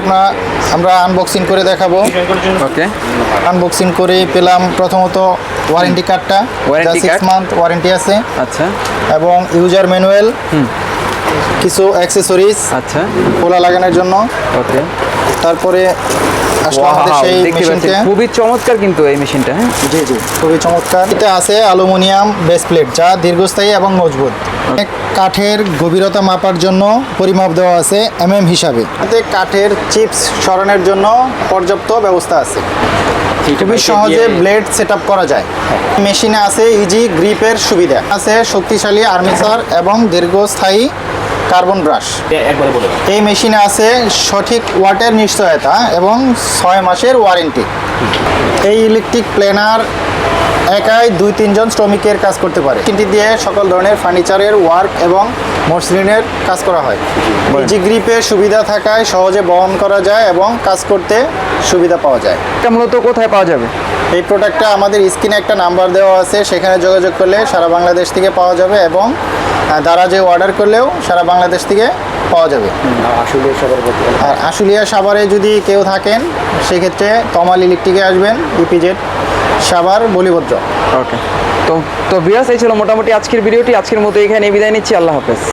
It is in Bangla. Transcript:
আপনার আমরা আনবক্সিং করে দেখাবো। ওকে আনবক্সিং করে পেলাম প্রথমত ওয়ারেন্টি কার্ডটা ওয়ারেন্টি সিক্স? মান্থ ওয়ারেন্টি আছে। আচ্ছা। এবং ইউজার ম্যানুয়াল কিছু অ্যাক্সেসরিজ আচ্ছা। খোলা লাগানোর জন্য। ওকে তারপরে খুবই চমৎকার কিন্তু এই মেশিনটা হ্যাঁ? জি জি খুবই চমৎকার। আছে অ্যালুমিনিয়াম বেস প্লেট যা দীর্ঘস্থায়ী এবং মজবুত। কাঠের গভীরতা মাপার জন্য পরিমাপ দেওয়া আছে এমএম হিসাবে। এতে কাঠের চিপস সরানোর জন্য পর্যাপ্ত ব্যবস্থা আছে। খুবই সহজে ব্লেড সেট করা যায়। মেশিনে আছে ইজি গ্রিপের সুবিধা। আছে শক্তিশালী আর্মেচার এবং দীর্ঘস্থায়ী কার্বন ব্রাশ। এই মেশিনে আছে সঠিক ওয়াটের নিশ্চয়তা এবং ছয় মাসের ওয়ারেন্টি এই ইলেকট্রিক প্লেনার একাই দুই তিনজন শ্রমিকের কাজ করতে পারে। মেশিনটি দিয়ে সকল ধরনের ফার্নিচারের ওয়ার্ক এবং মসলিনের কাজ করা হয়। জি গ্রিপের সুবিধা থাকায় সহজে বহন করা যায় এবং কাজ করতে সুবিধা পাওয়া যায়। এটা মূলত কোথায় পাওয়া যাবে? এই প্রোডাক্টটা আমাদের স্ক্রিনে একটা নাম্বার দেওয়া আছে সেখানে যোগাযোগ করলে সারা বাংলাদেশ থেকে পাওয়া যাবে এবং দ্বারা যে অর্ডার করলেও সারা বাংলাদেশ থেকে পাওয়া যাবে। আর আশুলিয়া সাভারে যদি কেউ থাকেন সেক্ষেত্রে তমাল ইলেকট্রিকে আসবেন ইপিজেড সাভার বলিভদ্র। ওকে তো তো বিয়াস এই ছিল মোটামুটি আজকের ভিডিওটি। আজকের মতো এখানে বিদায় নিচ্ছি। আল্লাহ হাফেজ।